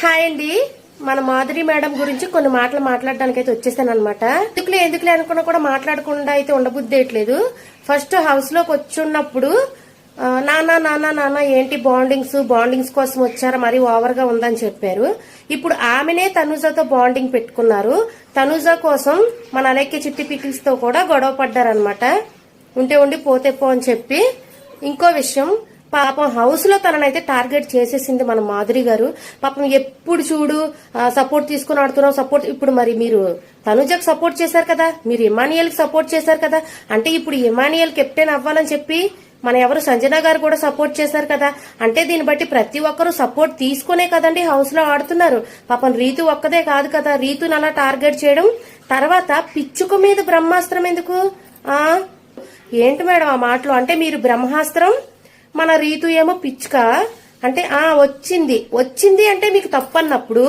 Hi అండి. మన Madhuri madam గురించి కొన్ని మాటలు మాట్లాడడానికి అయితే వచ్చేసాను అనమాట ఎందుకులే ఎందుకులే అనుకున్నా కూడా మాట్లాడకుండా అయితే ఉండబుద్దేయట్లేదు ఫస్ట్ హౌస్లోకి వచ్చున్నప్పుడు నానా నాన్న నానా ఏంటి బాండింగ్స్ బాండింగ్స్ కోసం వచ్చారా? మరి ఓవర్గా ఉందని చెప్పారు. ఇప్పుడు ఆమెనే తనుజాతో బాండింగ్ పెట్టుకున్నారు. తనుజా కోసం మన అలెక్కి చిట్టి పికిల్స్తో కూడా గొడవ పడ్డారనమాట ఉంటే ఉండి పోతే పో అని చెప్పి. ఇంకో విషయం పాపం హౌస్లో తననైతే టార్గెట్ చేసేసింది మన మాధురి గారు. పాపం ఎప్పుడు చూడు సపోర్ట్ తీసుకుని ఆడుతున్నాం సపోర్ట్ ఇప్పుడు మరి మీరు తనుజకు సపోర్ట్ చేశారు కదా మీరు ఇమానియల్కి సపోర్ట్ చేశారు కదా అంటే ఇప్పుడు ఇమానియల్ కెప్టెన్ అవ్వాలని చెప్పి మన ఎవరు సంజన గారు కూడా సపోర్ట్ చేశారు కదా అంటే దీన్ని బట్టి ప్రతి ఒక్కరు సపోర్ట్ తీసుకునే కదండి హౌస్లో ఆడుతున్నారు. పాపం రీతు ఒక్కదే కాదు కదా రీతుని అలా టార్గెట్ చేయడం. తర్వాత పిచ్చుక మీద బ్రహ్మాస్త్రం ఎందుకు? ఆ? ఏంటి మేడం ఆ మాటలు? అంటే మీరు బ్రహ్మాస్త్రం మన రీతు ఏమో పిచ్చుక. అంటే ఆ వచ్చింది. వచ్చింది అంటే మీకు తప్పు అన్నప్పుడు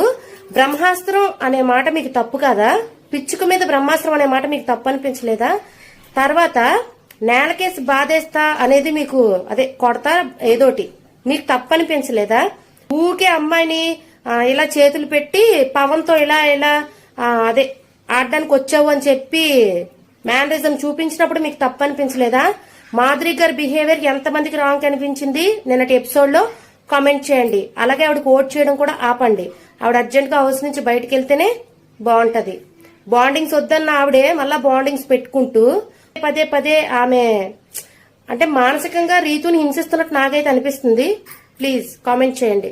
బ్రహ్మాస్త్రం అనే మాట మీకు తప్పు కాదా? పిచ్చుక మీద బ్రహ్మాస్త్రం అనే మాట మీకు తప్పు అనిపించలేదా తర్వాత నేలకేసి బాధేస్తా అనేది మీకు అదే కొడతా ఏదోటి. మీకు తప్పు అనిపించలేదా ఊకే అమ్మాయిని ఇలా చేతులు పెట్టి పవన్తో ఇలా ఇలా అదే ఆడడానికి వచ్చావు అని చెప్పి మేనరిజం చూపించినప్పుడు మీకు తప్పు అనిపించలేదా మాధురి గారి బిహేవియర్ ఎంతమందికి రాంగ్ అనిపించింది? నిన్నటి ఎపిసోడ్లో కామెంట్ చేయండి. అలాగే ఆవిడకి ఓట్ చేయడం కూడా ఆపండి. ఆవిడ అర్జెంట్గా హౌస్ నుంచి బయటకు వెళ్తేనే బాగుంటుంది. బాండింగ్స్ వద్దన్న ఆవిడే మళ్ళా బాండింగ్స్ పెట్టుకుంటూ పదే పదే ఆమె అంటే మానసికంగా రీతుని హింసిస్తున్నట్టు నాకైతే అనిపిస్తుంది. ప్లీజ్ కామెంట్ చేయండి.